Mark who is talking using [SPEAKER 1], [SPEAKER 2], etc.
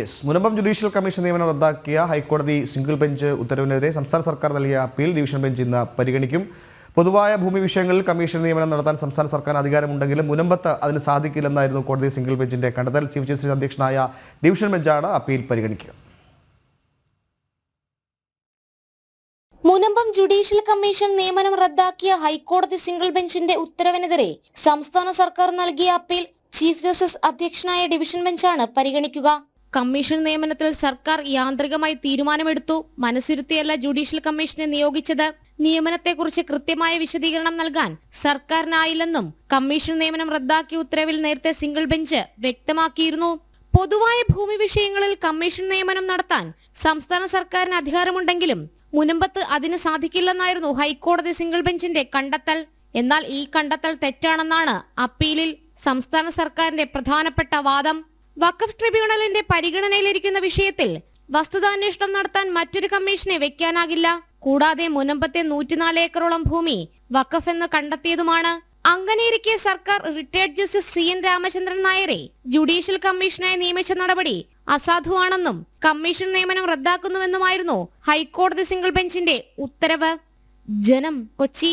[SPEAKER 1] Yes Munambam judicial commission നിയമനം റദ്ദാക്കിയ ഹൈക്കോടതി സിംഗിൾ ബെഞ്ച് ഉത്തരവിനെതിരെ സംസ്ഥാന സർക്കാർ നൽകിയ അപ്പീൽ ഡിവിഷൻ ബെഞ്ച് ഇന്ന് പരിഗണിക്കും. പൊതുവായ ഭൂമി വിഷയങ്ങളിൽ കമ്മീഷൻ നിയമനം നടത്താൻ സംസ്ഥാന സർക്കാർ അധികാരമുണ്ടെങ്കിലും മുനമ്പത്ത് അതിന് സാധിക്കില്ലെന്നായിരുന്നു കോടതി സിംഗിൾ ബെഞ്ചിന്റെ കണ്ടെത്തൽ. ചീഫ് ജസ്റ്റിസ് അധ്യക്ഷനായ ഡിവിഷൻ ബെഞ്ചാണ് അപ്പീൽ പരിഗണിക്കുക.
[SPEAKER 2] മുനമ്പം ജുഡീഷ്യൽ കമ്മീഷൻ നിയമനം റദ്ദാക്കിയ ഹൈക്കോടതി സിംഗിൾ ബെഞ്ചിന്റെ ഉത്തരവിനെതിരെ സംസ്ഥാന സർക്കാർ നൽകിയ അപ്പീൽ ചീഫ് ജസ്റ്റിസ് അധ്യക്ഷനായ ഡിവിഷൻ ബെഞ്ചാണ് പരിഗണിക്കുക. കമ്മീഷൻ നിയമനത്തിൽ സർക്കാർ യാന്ത്രികമായി തീരുമാനമെടുത്തു. മനസ്സിരുത്തിയല്ല ജുഡീഷ്യൽ കമ്മീഷനെ നിയോഗിച്ചത്. നിയമനത്തെക്കുറിച്ച് കൃത്യമായ വിശദീകരണം നൽകാൻ സർക്കാരിനായില്ലെന്നും കമ്മീഷൻ നിയമനം റദ്ദാക്കിയ ഉത്തരവിൽ നേരത്തെ സിംഗിൾ ബെഞ്ച് വ്യക്തമാക്കിയിരുന്നു. പൊതുവായ ഭൂമി വിഷയങ്ങളിൽ കമ്മീഷൻ നിയമനം നടത്താൻ സംസ്ഥാന സർക്കാരിന് അധികാരമുണ്ടെങ്കിലും മുനമ്പത്ത് അതിന് സാധിക്കില്ലെന്നായിരുന്നു ഹൈക്കോടതി സിംഗിൾ ബെഞ്ചിന്റെ കണ്ടെത്തൽ. എന്നാൽ ഈ കണ്ടെത്തൽ തെറ്റാണെന്നാണ് അപ്പീലിൽ സംസ്ഥാന സർക്കാരിന്റെ പ്രധാനപ്പെട്ട വാദം. വഖഫ് ട്രിബ്യൂണലിന്റെ പരിഗണനയിലിരിക്കുന്ന വിഷയത്തിൽ വസ്തുതാന്വേഷണം നടത്താൻ മറ്റൊരു കമ്മീഷനെ വെക്കാനാകില്ല. കൂടാതെ മുനമ്പത്തെ നൂറ്റിനാല് ഏക്കറോളം ഭൂമി വഖഫ് എന്ന് കണ്ടെത്തിയതുമാണ്. അങ്ങനെയിരിക്കെ സർക്കാർ retired justice C. N. Ramachandran നായരെ ജുഡീഷ്യൽ കമ്മീഷനായി നിയമിച്ച നടപടി അസാധുവാണെന്നും കമ്മീഷൻ നിയമനം റദ്ദാക്കുന്നുവെന്നുമായിരുന്നു ഹൈക്കോടതി സിംഗിൾ ബെഞ്ചിന്റെ ഉത്തരവ്. ജനം കൊച്ചി.